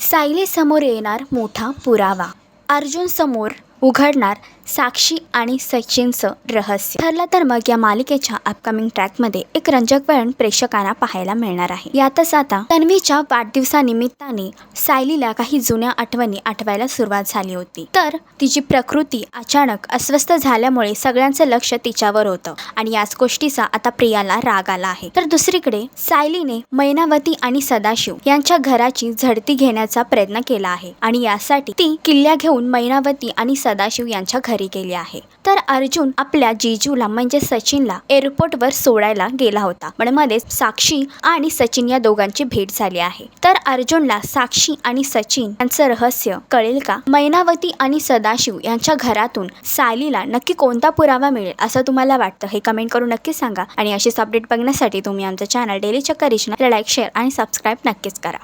सायलीसमोर येणार मोठा पुरावा. अर्जुनसमोर उघडणार साक्षी आणि सचिनचं रहस्य. ठरलं तर मग या मालिकेच्या अपकमिंग ट्रॅकमध्ये एक रंजक वळण प्रेक्षकांना पाहायला मिळणार आहे. यातच आता तन्वीच्या वाढदिवसानिमित्ताने सायलीला काही जुन्या आठवणी आठवायला सुरुवात झाली होती. तर तिची प्रकृती अचानक अस्वस्थ झाल्यामुळे सगळ्यांचं लक्ष तिच्यावर होतं आणि याच गोष्टीचा आता प्रियाला राग आला आहे. तर दुसरीकडे सायलीने मैनावती आणि सदाशिव यांच्या घराची झडती घेण्याचा प्रयत्न केला आहे आणि यासाठी ती किल्ल्या घेऊन मैनावती आणि सदाशिव यांच्या घरी गेली आहे. तर अर्जुन आपल्या जिजूला म्हणजे सचिनला एअरपोर्टवर सोडायला गेला होता. पण मध्येच साक्षी आणि सचिन या दोघांची भेट झाली आहे. तर अर्जुनला साक्षी आणि सचिन यांचं रहस्य कळेल का? मैनावती आणि सदाशिव यांच्या घरातून सायलीला नक्की कोणता पुरावा मिळेल असं तुम्हाला वाटतं? हे कमेंट करून नक्की सांगा. आणि अशीच अपडेट बघण्यासाठी तुम्ही आमचं चॅनल डेली चक्कर लाईक शेअर आणि सबस्क्राईब नक्कीच करा.